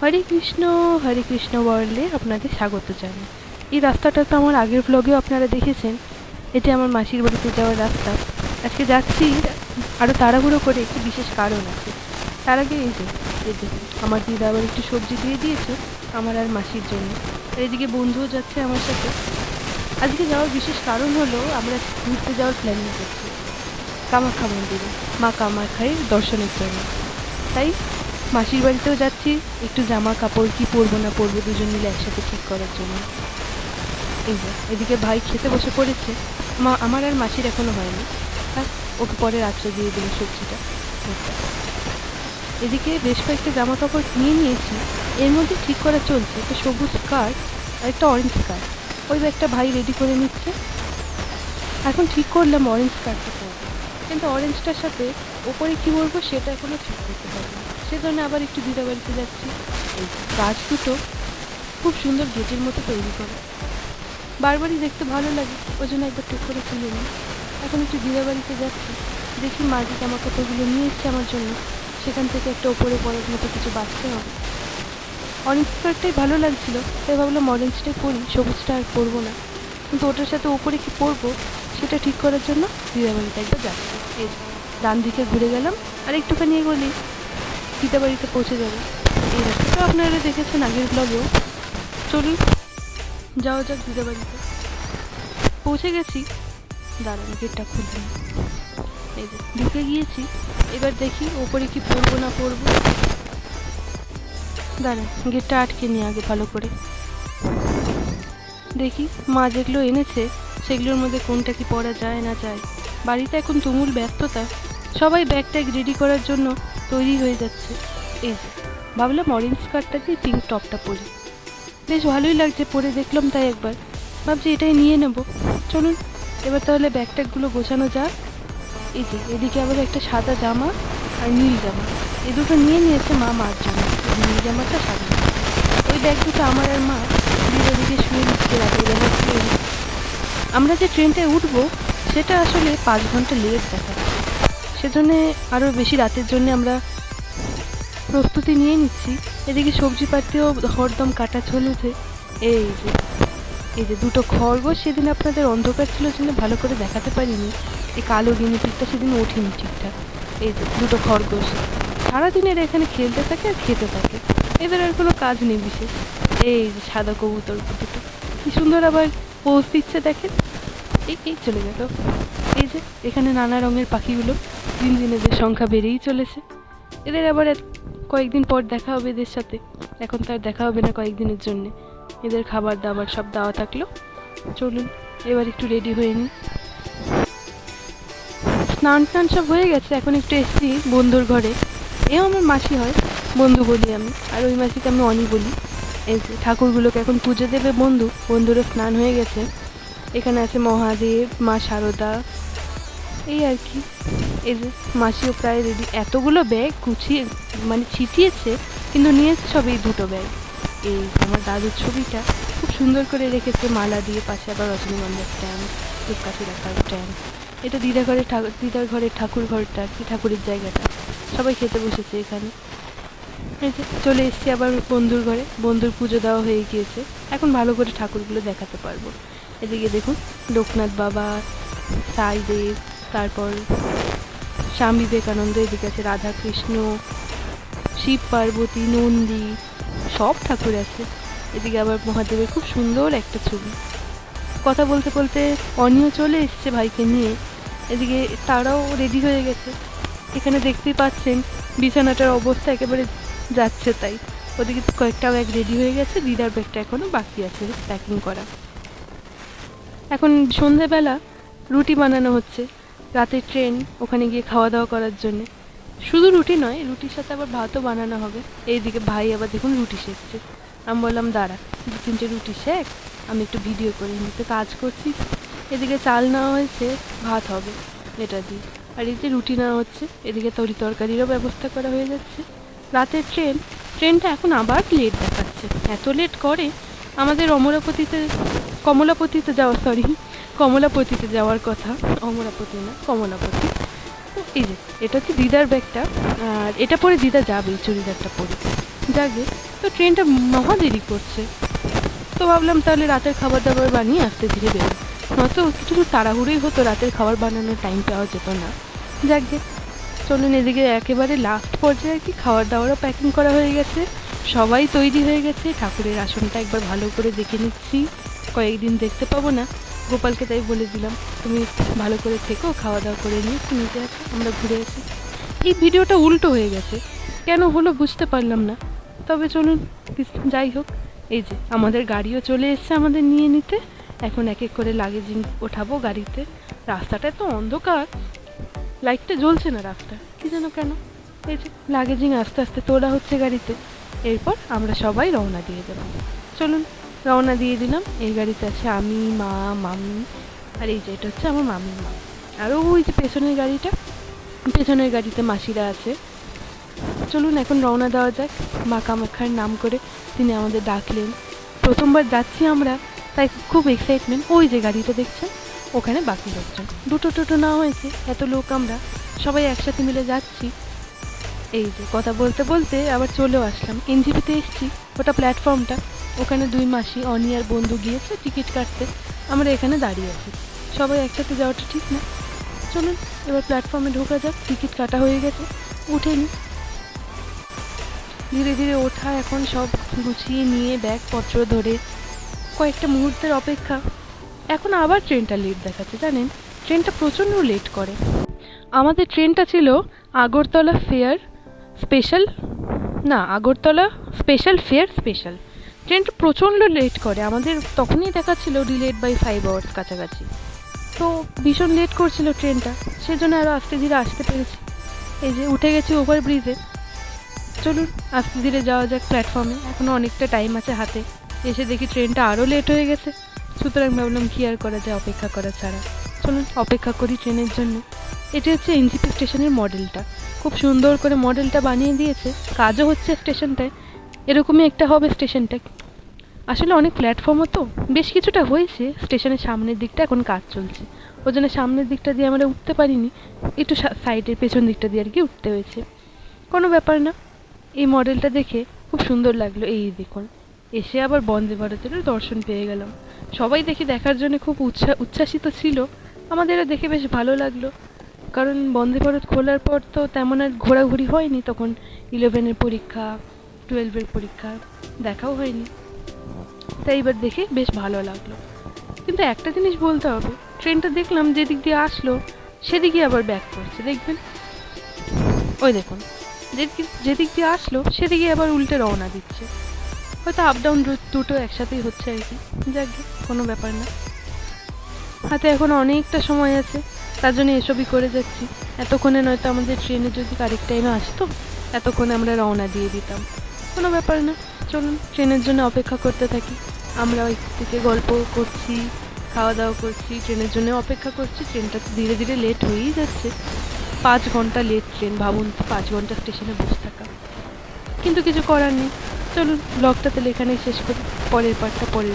হরে কৃষ্ণ হরে কৃষ্ণ ওয়ার্ল্ডে আপনাদের স্বাগত জানাই। এই রাস্তাটা তো আমার আগের ব্লগেও আপনারা দেখেছেন। এটি আমার মাসির বাড়িতে যাওয়ার রাস্তা। আজকে যাচ্ছি আরও তাড়াহুড়ো করে একটি বিশেষ কারণ আছে। তার আগে এই যে দেখুন আমার দিদা আবার একটু সবজি দিয়ে দিয়েছে আমার আর মাসির জন্য। এদিকে বন্ধুও যাচ্ছে আমার সাথে। আজকে যাওয়ার বিশেষ কারণ হলো আমরা ঘুরতে যাওয়ার প্ল্যানিং করছি। কামাখ্যা মন্দিরে, মা কামাখ্যায় দর্শনের জন্য। তাই মাসির বাড়িতেও যাচ্ছি, একটু জামা কাপড় কি পরবো না পরবো দুজন মিলে একসাথে ঠিক করার জন্য। এই যে, এদিকে ভাই খেতে বসে পড়েছে। মা, আমার আর মাসির এখনও হয়নি। আর ওকে পরে রাত্রে দিয়ে দিল সবজিটা। এদিকে বেশ কয়েকটা জামা কাপড় নিয়ে নিয়েছি। এর মধ্যে ঠিক করা চলছে, একটা সবুজ স্কার্ট আর একটা অরেঞ্জ স্কার্ট ওই একটা ভাই রেডি করে নিচ্ছে। এখন ঠিক করলাম অরেঞ্জ স্কার্টটা পরবো। কিন্তু অরেঞ্জটার সাথে ওপরে কী বলব সেটা এখনও ঠিক করতে পারব সেজন্য আবার একটু দিদা বাড়িতে যাচ্ছি। এই গাছ দুটো খুব সুন্দর গেটের মতো তৈরি করে। বারবারই দেখতে ভালো লাগে, ওই জন্য একবার টুক করে তুলে নিই। এখন একটু দিদা বাড়িতে যাচ্ছি, দেখি মা যে জামা কাপড়গুলো নিয়ে এসছে আমার জন্য, সেখান থেকে একটা ওপরে পরার মতো কিছু বাঁচতে হবে। স্কার্টটাই ভালো লাগছিল, তাই ভাবলাম অরেঞ্জটাই পরি, সবুজটা আর পরবো না। কিন্তু ওটার সাথে ওপরে কি পরবো, সেটা ঠিক করার জন্য দিদাবাড়িতে একবার যাচ্ছি। এই ডান দিকে ঘুরে গেলাম, আর একটুখানি এগোলেই দিদাবাড়িতে পৌঁছে যাবে। এই রাস্তাটা আপনারা দেখেছেন আগের ব্লগেও চলুন, যাওয়া যাক দিদাবাড়িতে পৌঁছে গেছি। দাঁড়ান, গেটটা খুলবেন এই যে, ঢুকে গিয়েছি। এবার দেখি ওপরে কি পড়ব না পড়ব। দাঁড়ান, গেটটা আটকে নিয়ে আগে ভালো করে। দেখি, মা যেগুলো এনেছে, সেগুলোর মধ্যে কোনটা কি পরা যায় না যায়। বাড়িতে এখন তুমুল ব্যস্ততা। সবাই ব্যাগ ট্যাগ রেডি করার জন্য তৈরি হয়ে যাচ্ছে। এই যে, ভাবলাম অরেঞ্জ কার্ডটা দিয়ে পিঙ্ক টপটা পরি। বেশ ভালোই লাগছে, পরে দেখলাম তাই একবার। ভাবছি এটাই নিয়ে নেব। চলুন, এবার তাহলে ব্যাগ ট্যাগগুলো গোছানো যাক। এই যে, এদিকে আবার একটা সাদা জামা আর নীল জামা। এ দুটো নিয়ে নিয়েছে মা মার জন্য। নীল জামাটা সাদা। ওই ব্যাগ দুটো আমার আর মা দিদি ওদিকে শুয়ে নিচ্ছে বেলা। আমরা যে ট্রেনটায় উঠবো, সেটা আসলে পাঁচ ঘণ্টা লেট দেখাচ্ছে সেজন্যে আরও বেশি রাতের জন্য আমরা প্রস্তুতি নিয়ে নিচ্ছি। এদিকে সবজিপাতিও হরদম কাটা চলেছে। এই যে এই যে দুটো খরগোশ সেদিন আপনাদের অন্ধকার ছিল জন্য ভালো করে দেখাতে পারিনি। এই কালো গিনিপিকটা সেদিন ওঠেনি ঠিকঠাক। এই যে দুটো খরগোশ সারাদিন এরা এখানে খেলতে থাকে আর খেতে থাকে। এদের আর কোনো কাজ নেই বিশেষ। এই যে সাদা কবুতর দুটো। কি সুন্দর আবার পোজ দিচ্ছে দেখেন। এই এই চলে গেল। এই যে, এখানে নানা রঙের পাখিগুলো দিন দিন এদের সংখ্যা বেড়েই চলেছে। এদের আবার কয়েকদিন পর দেখা হবে এদের সাথে। এখন তার দেখা হবে না কয়েকদিনের জন্যে। এদের খাবার দাবার সব দেওয়া থাকল। চলুন, এবার একটু রেডি হয়ে নিই। স্নান টান সব হয়ে গেছে, এখন একটু এসছি বন্ধুর ঘরে। এও আমার মাসি হয়, বন্ধু বলি আমি। আর ওই মাসিকে আমি অনি বলি। এই যে, ঠাকুরগুলোকে এখন পুজো দেবে বন্ধু, বন্ধুরও স্নান হয়ে গেছে। এখানে আছে মহাদেব, মা শারদা এই আর কি। এই যে মাসিও প্রায় রেডি এতগুলো ব্যাগ গুছিয়ে মানে ছিটিয়েছে, কিন্তু নিয়েছে সব এই দুটো ব্যাগ এই আমার দাদুর ছবিটা খুব সুন্দর করে রেখেছে, মালা দিয়ে পাশে আবার রজনীগন্ধার স্ট্যাম্প ধূপকাঠি রাখার স্ট্যাম্প এটা দিদা ঘরের ঠাকুর দিদার ঘরের ঠাকুর ঘরটা কি, ঠাকুরের জায়গাটা। সবাই খেতে বসেছে এখানে। এই যে চলে এসেছি আবার বন্ধুর ঘরে। বন্ধুর পুজো দেওয়া হয়ে গিয়েছে। এখন ভালো করে ঠাকুরগুলো দেখাতে পারব। এদিকে দেখুন, লোকনাথ বাবা, সাইদেব তারপর স্বামী বিবেকানন্দ, এদিকে আছে রাধাকৃষ্ণ, শিব পার্বতী, নন্দী, সব ঠাকুর আছে। এদিকে আবার মহাদেবের খুব সুন্দর একটা ছবি। কথা বলতে বলতে অনিও চলে এসছে ভাইকে নিয়ে। এদিকে তারাও রেডি হয়ে গেছে। এখানে দেখতেই পাচ্ছেন, বিছানাটার অবস্থা একেবারে যাচ্ছে তাই। ওদিকে কয়েকটা ব্যাগ রেডি হয়ে গেছে, দিদার ব্যাগটা এখনও বাকি আছে প্যাকিং করা। এখন সন্ধেবেলা রুটি বানানো হচ্ছে। রাতের ট্রেন ওখানে গিয়ে খাওয়া দাওয়া করার জন্যে। শুধু রুটি নয়, রুটির সাথে আবার ভাতও বানানো হবে। এইদিকে ভাই আবার দেখুন রুটি সেকছে আমি বললাম, দাঁড়া, দু তিনটে রুটি শেখ, আমি একটু ভিডিও করে তো কাজ করছি। এদিকে চাল নেওয়া হয়েছে, ভাত হবে, এটা দিয়ে। আর এই যে রুটি নেওয়া হচ্ছে, এদিকে তরি তরকারিরও ব্যবস্থা করা হয়ে যাচ্ছে। রাতের ট্রেন ট্রেনটা এখন আবার লেট দেখাচ্ছে। এত লেট করে, আমাদের অমরাপতিতে, কমলাপতিতে যাওয়া সরি কমলাপতিতে যাওয়ার কথা। অমরাপতি না, কমলাপতি। এই যে, এটা হচ্ছে দিদার ব্যাগটা, আর এটা পরে দিদা যাবে চুড়িদারটা পরে। যাবে। তো ট্রেনটা মহা দেরি করছে। তো ভাবলাম তাহলে রাতের খাবার দাবার বানিয়ে আস্তে ধীরে বেরো নয়তো কিছু তাড়াহুড়োই হতো, রাতের খাবার বানানোর টাইম পাওয়া যেত না। যাকগে চলুন এদিকে একেবারে লাস্ট পর্যায়ে আর কি খাবার দাবারও প্যাকিং করা হয়ে গেছে। সবাই তৈরি হয়ে গেছে। ঠাকুরের আসনটা একবার ভালো করে দেখে নিচ্ছি। কয়েকদিন দেখতে পাবো না। গোপালকে তাই বলে দিলাম, তুমি ভালো করে থেকো খাওয়া দাওয়া করে নিয়ে নিচে আসো আমরা ঘুরে আসি। এই ভিডিওটা উল্টো হয়ে গেছে। কেন হলো বুঝতে পারলাম না। তবে চলুন যাই হোক, এই যে আমাদের গাড়িও চলে এসছে আমাদের নিয়ে নিতে। এখন এক এক করে লাগেজিং ওঠাবো গাড়িতে। রাস্তাটা তো অন্ধকার। লাইটটা জ্বলছে না রাস্তা। কি যেন কেন। এই যে লাগেজিং আস্তে আস্তে তোলা হচ্ছে গাড়িতে। এরপর আমরা সবাই রওনা দিয়ে দেবো। চলুন রওনা দিয়ে দিলাম। এই গাড়িতে আছে আমি, মা, মামি, আর এই যে এটা হচ্ছে আমার মামির মা। আরও ওই যে পেছনের গাড়িটা, পেছনের গাড়িতে মাসিরা আছে। চলুন এখন রওনা দেওয়া যাক। মা কামাখ্যার নাম করে তিনি আমাদের ডাকলেন। প্রথমবার যাচ্ছি আমরা, তাই খুব এক্সাইটমেন্ট ওই যে গাড়িটা দেখছেন? ওখানে বাকি লোকজন। দুটো টোটো না হয়েছে, এত লোক আমরা। সবাই একসাথে মিলে যাচ্ছি। এই যে কথা বলতে বলতে আবার চলেও আসলাম। এনজিপিতে এসছি, ওটা প্ল্যাটফর্মটা ওখানে দুই মাসি অনিয়ার বন্ধু গিয়েছে টিকিট কাটতে। আমরা এখানে দাঁড়িয়ে আছি। সবাই একসাথে যাওয়াটা ঠিক না। চলুন, এবার প্ল্যাটফর্মে ঢোকা যাক। টিকিট কাটা হয়ে গেছে। উঠে নিই ধীরে ধীরে ওঠা এখন সব গুছিয়ে নিয়ে ব্যাগপত্র ধরে কয়েকটা মুহূর্তের অপেক্ষা। এখন আবার ট্রেনটা লেট দেখাচ্ছে, জানেন? ট্রেনটা প্রচণ্ড লেট করে। আমাদের ট্রেনটা ছিল আগরতলা ফেয়ার স্পেশাল না, আগরতলা স্পেশাল ফেয়ার স্পেশাল ট্রেনটা প্রচণ্ড লেট করে। আমাদের তখনই দেখাচ্ছিল ডিলেট বাই ফাইভ আওয়ার্স কাছাকাছি। তো ভীষণ লেট করছিল ট্রেনটা সেজন্য আরও আস্তে ধীরে আসতে পেরেছি। এই যে উঠে গেছি ওভার ব্রিজে চলুন আস্তে ধীরে যাওয়া যাক প্ল্যাটফর্মে এখনও অনেকটা টাইম আছে হাতে। এসে দেখি ট্রেনটা আরও লেট হয়ে গেছে। সুতরাং ভাবলাম কি আর করা যায়, অপেক্ষা করা ছাড়া। চলুন, অপেক্ষা করি ট্রেনের জন্য। এটি হচ্ছে এনজিপি স্টেশনের মডেলটা খুব সুন্দর করে মডেলটা বানিয়ে দিয়েছে। কাজও হচ্ছে স্টেশনটায়। এরকমই একটা হবে স্টেশনটা আসলে অনেক প্ল্যাটফর্মও তো বেশ কিছুটা হয়েছে। স্টেশনের সামনের দিকটা এখন কাজ চলছে। ওই জন্য সামনের দিকটা দিয়ে আমরা উঠতে পারিনি। একটু সাইডের পেছন দিকটা দিয়ে আর কি উঠতে হয়েছে। কোনো ব্যাপার না। এই মডেলটা দেখে খুব সুন্দর লাগল। এই দেখুন। এসে আবার বন্দে ভারতেরও দর্শন পেয়ে গেলাম। সবাই দেখি দেখার জন্য খুব উচ্ছা উচ্ছ্বাসিত ছিল। আমাদেরও দেখে বেশ ভালো লাগল। কারণ বন্দে ভারত খোলার পর তো তেমন আর ঘোরাঘুরি হয়নি। তখন ইলেভেনের পরীক্ষা টুয়েলভের পরীক্ষা দেখাও হয়নি। তাই এবার দেখে বেশ ভালো লাগল। কিন্তু একটা জিনিস বলতে হবে, ট্রেনটা দেখলাম যেদিক দিয়ে আসলো সেদিকে আবার ব্যাক করছে, দেখবেন? ওই দেখুন, যেদিক যেদিক দিয়ে আসলো সেদিকে আবার উল্টে রওনা দিচ্ছে। হয়তো আপ ডাউন দুটো একসাথেই হচ্ছে আর কি, যাক কোনো ব্যাপার না। হাতে এখন অনেকটা সময় আছে, তার জন্য এসবই করে যাচ্ছি। এতক্ষণে নয়তো আমাদের ট্রেনে যদি কারেক্ট টাইমে আসতো, এতক্ষণে আমরা রওনা দিয়ে দিতাম। কোনো ব্যাপার না, চলুন, ট্রেনের জন্য অপেক্ষা করতে থাকি। আমরা ওই থেকে গল্প করছি খাওয়া দাওয়া করছি, ট্রেনের জন্য অপেক্ষা করছি, ট্রেনটা তো ধীরে ধীরে লেট হয়েই যাচ্ছে। পাঁচ ঘণ্টা লেট ট্রেন ভাবুন তো পাঁচ ঘণ্টা স্টেশনে বসে থাকা। কিন্তু কিছু করার নেই। চলুন ব্লগটা তাহলে এখানেই শেষ করি। পরের পার্টটা পরের